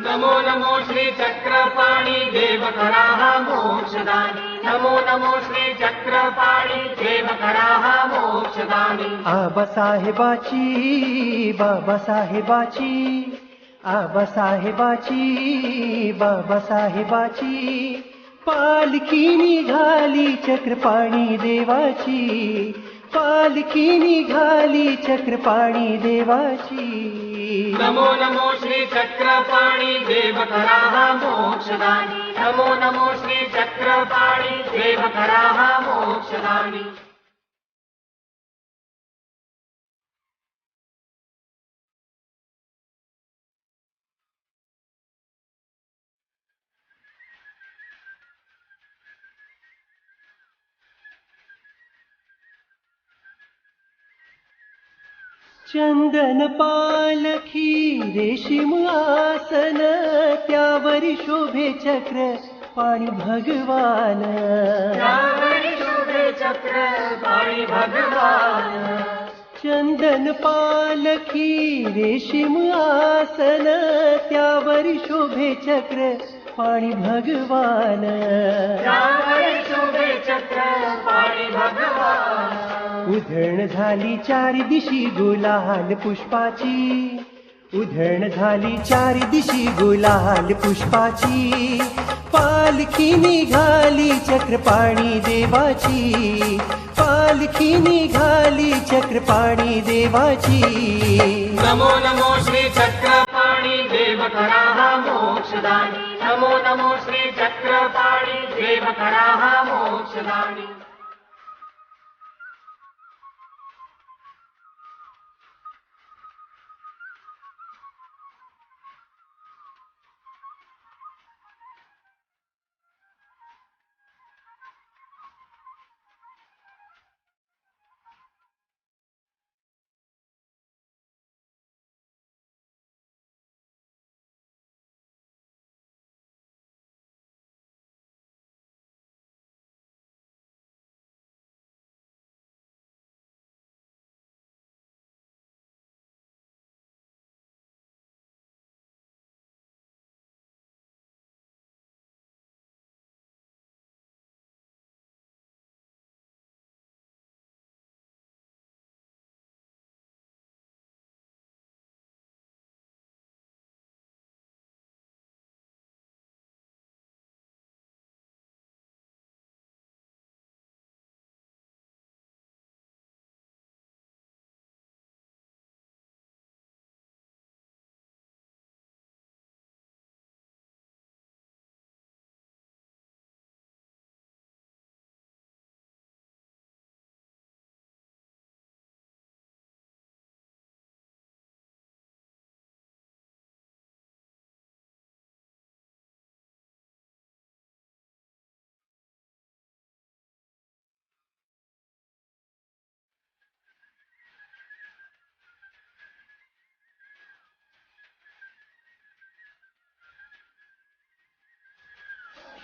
नमो नमो श्री चक्रपाणि देव नमो नमो श्री चक्रपाणि आब साहेबा बह साहेबा बाबा साहेब निघाली चक्रपाणि देवाची पालकिनी घाली चक्रपाणि देवाशी नमो नमो श्री चक्रपाणि देवकरा मोक्षवाणी नमो नमो श्री चक्रपाणि देवकराः मोक्षवाणि चन्दन पलखी आसन आसन्यारी शोभे चक्र पाणि भगवान शोभे चक्रगवा चन्दन पली रेषिमु आसन्यार शोभे चक्र पाणि भगवान शोभे उधळण झाली चार दिशी गुलाल पुष्पाची उधळण झाली चार दिशी गुलाल पुष्पाची पालखी निघाली चक्रपाणी देवाची पालखी निघाली चक्रपाणी देवाची नमो नमो श्री चक्रपाणी देव करा मोक्षदानी नमो नमो श्री चक्रपाणी देव करा मोक्षदानी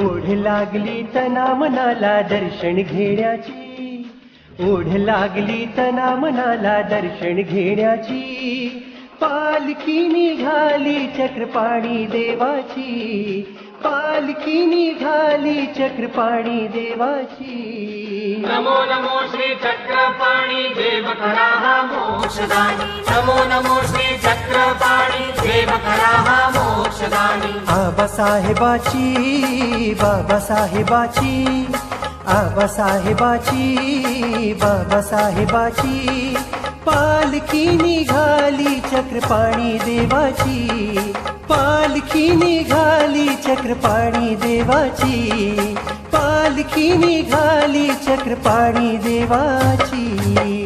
ओढ लागली तना मनाला दर्शन घेण्याची ओढ लागली तना मनाला दर्शन घेण्याची पालखी निघाली चक्रपाणी देवाची पालखी निघाली चक्रपाणी देवाची नमो नमो चक्रपाणी देवकराः मोक्षदानि नमो नमो श्री श्रीचक्रपाणि देवकराः मोक्षदानि बाबा साहेबाची बाबा साहेबाची पालखी निघाली चक्रपाणी देवाची पालखी निघाली चक्रपाणी देवाची पालखी निघाली चक्रपाणी देवाची